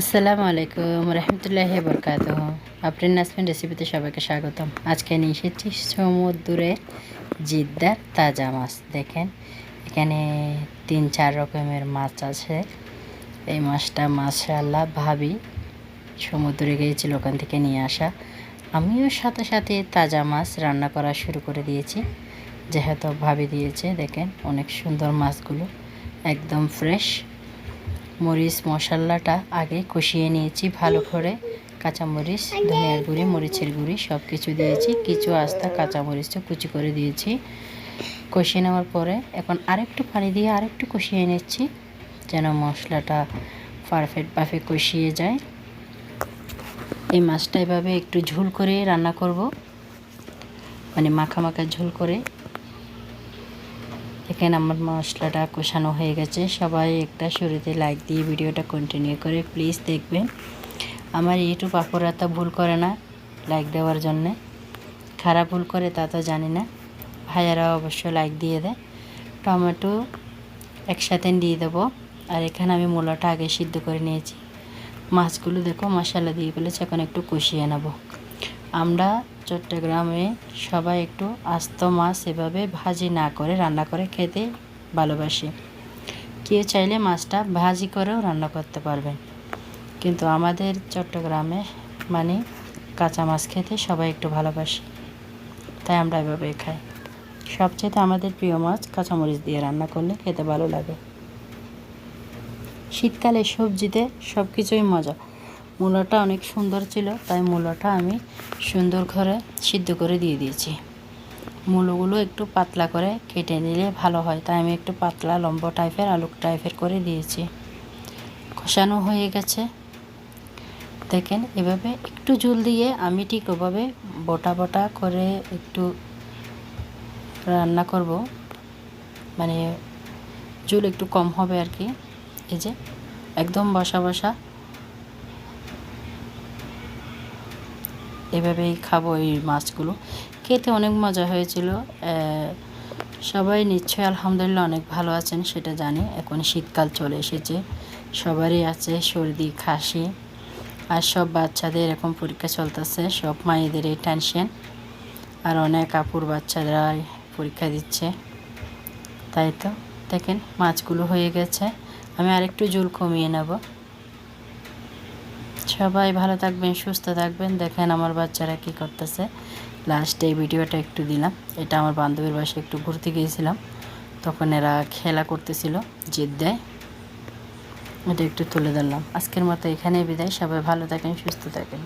আসসালামু আলাইকুম রহমতুল্লাহি বরকাত আপনার নাসমিন রেসিপিতে সবাইকে স্বাগতম। আজকে নিয়ে এসেছি সমুদ্রের জিদ্দার তাজা মাছ। দেখেন, এখানে তিন চার রকমের মাছ আছে। এই মাছটা মাশাল্লাহ ভাবি সমুদ্রে গিয়েছিল ওখান থেকে নিয়ে আসা। আমিও সাথে সাথে তাজা মাছ রান্না করা শুরু করে দিয়েছি। যেহেতু ভাবি দিয়েছে, দেখেন অনেক সুন্দর মাছগুলো, একদম ফ্রেশ। মরিচ মশলাটা আগে কষিয়ে নিয়েছি ভালো করে। কাঁচামরিচ, ধনিয়ার গুঁড়ি, মরিচের গুঁড়ি সব কিছু দিয়েছি। কিছু আস্তা কাঁচামরিচটা কুচি করে দিয়েছি। কষিয়ে নেওয়ার পরে এখন আরেকটু পানি দিয়ে আরেকটু কষিয়ে নিচ্ছি যেন মশলাটা পারফেক্টভাবে কষিয়ে যায়। এই মাছটা এভাবে একটু ঝোল করে রান্না করব। মানে মাখা মাখা ঝোল করে এখানে আমার মশলাটা কষানো হয়ে গেছে। সবাই একটা শুরুতে লাইক দিয়ে ভিডিওটা কন্টিনিউ করে প্লিজ দেখবেন। আমার ইউটিউব আপুরা তো ভুল করে না লাইক দেওয়ার জন্যে। খারাপ ভুল করে তা তো জানি না। ভাইয়ারা অবশ্য লাইক দিয়ে দেয়। টমেটো একসাথে দিয়ে দেবো। আর এখানে আমি মূলাটা আগে সিদ্ধ করে নিয়েছি। মাছগুলো দেখো মশলা দিয়ে ফেলেছি, এখন একটু কষিয়ে নেব। আমরা চট্টগ্রামে সবাই একটু আস্ত মাছ এভাবে ভাজি না করে রান্না করে খেতে ভালোবাসি। কেউ চাইলে মাছটা ভাজি করেও রান্না করতে পারবেন কিন্তু আমাদের চট্টগ্রামে মানে কাঁচা মাছ খেতে সবাই একটু ভালোবাসি। তাই আমরা এভাবে খাই। সবচেয়ে আমাদের প্রিয় মাছ কাঁচামরিচ দিয়ে রান্না করলে খেতে ভালো লাগে। শীতকালে সবজিতে সব কিছুই মজা। মূলাটা অনেক সুন্দর ছিল, তাই মূলাটা আমি সুন্দর করে সিদ্ধ করে দিয়ে দিয়েছি। মূলগুলো একটু পাতলা করে কেটে নিলে ভালো হয়, তাই আমি একটু পাতলা লম্বা টাইপের আলু টাইপের করে দিয়েছি। কষানো হয়ে গেছে। দেখেন, এভাবে একটু জল দিয়ে আমি ঠিক ওভাবে বটা বটা করে একটু রান্না করব। মানে জল একটু কম হবে আর কি। এই যে, একদম বসা বসা এভাবেই খাব এই মাছগুলো। খেতে অনেক মজা হয়েছিল। সবাই নিশ্চয়ই আলহামদুলিল্লাহ অনেক ভালো আছেন, সেটা জানি। এখন শীতকাল চলে এসেছে। সবারই আছে সর্দি, খাসি আর সব বাচ্চাদের এরকম পরীক্ষা চলতেছে। সব মায়েদের এই টেনশন আর অনেক আপুর বাচ্চারা পরীক্ষা দিচ্ছে। তাই তো? দেখেন, মাছগুলো হয়ে গেছে। আমি আরেকটু জল কমিয়ে নেব। সবাই ভালো থাকবেন, সুস্থ থাকবেন। দেখেন আমার বাচ্চারা কি করতেছে। লাস্টে এই ভিডিওটা একটু দিলাম। এটা আমার বান্ধবীর বাসায় একটু ঘুরতে গিয়েছিলাম। তখন এরা খেলা করতেছিল জিদ দেয়। এটা একটু তুলে ধরলাম। আজকের মতো এখানেই বিদায়। সবাই ভালো থাকেন, সুস্থ থাকেন।